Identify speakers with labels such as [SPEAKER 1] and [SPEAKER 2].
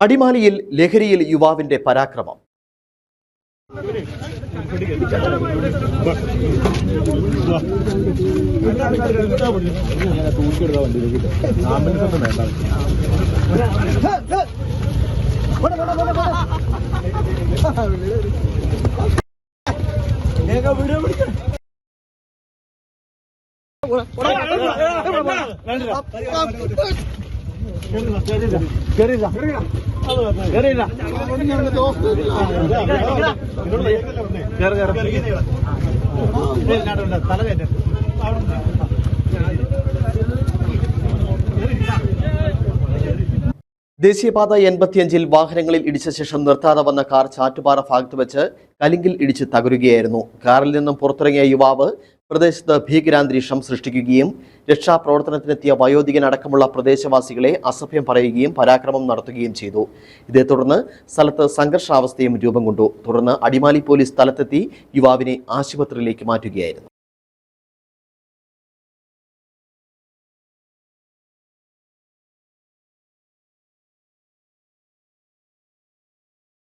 [SPEAKER 1] അടിമാലിയിൽ ലഹരിയിൽ യുവാവിന്റെ പരാക്രമം ദേശീയപാത എൺപത്തിയഞ്ചിൽ വാഹനങ്ങളിൽ ഇടിച്ച ശേഷം നിർത്താതെ വന്ന കാർ ചാറ്റുപാറ ഭാഗത്ത് വെച്ച് കലിങ്കിൽ ഇടിച്ച് തകരുകയായിരുന്നു. കാറിൽ നിന്നും പുറത്തിറങ്ങിയ യുവാവ് പ്രദേശത്ത് ഭീകരാന്തരീക്ഷം സൃഷ്ടിക്കുകയും രക്ഷാപ്രവർത്തനത്തിനെത്തിയ വയോധികൻ അടക്കമുള്ള പ്രദേശവാസികളെ അസഭ്യം പറയുകയും പരാക്രമം നടത്തുകയും ചെയ്തു. ഇതേ തുടർന്ന് സ്ഥലത്ത് സംഘർഷാവസ്ഥയും രൂപം കൊണ്ടു. തുടർന്ന് അടിമാലി പോലീസ് സ്ഥലത്തെത്തി യുവാവിനെ ആശുപത്രിയിലേക്ക് മാറ്റുകയായിരുന്നു.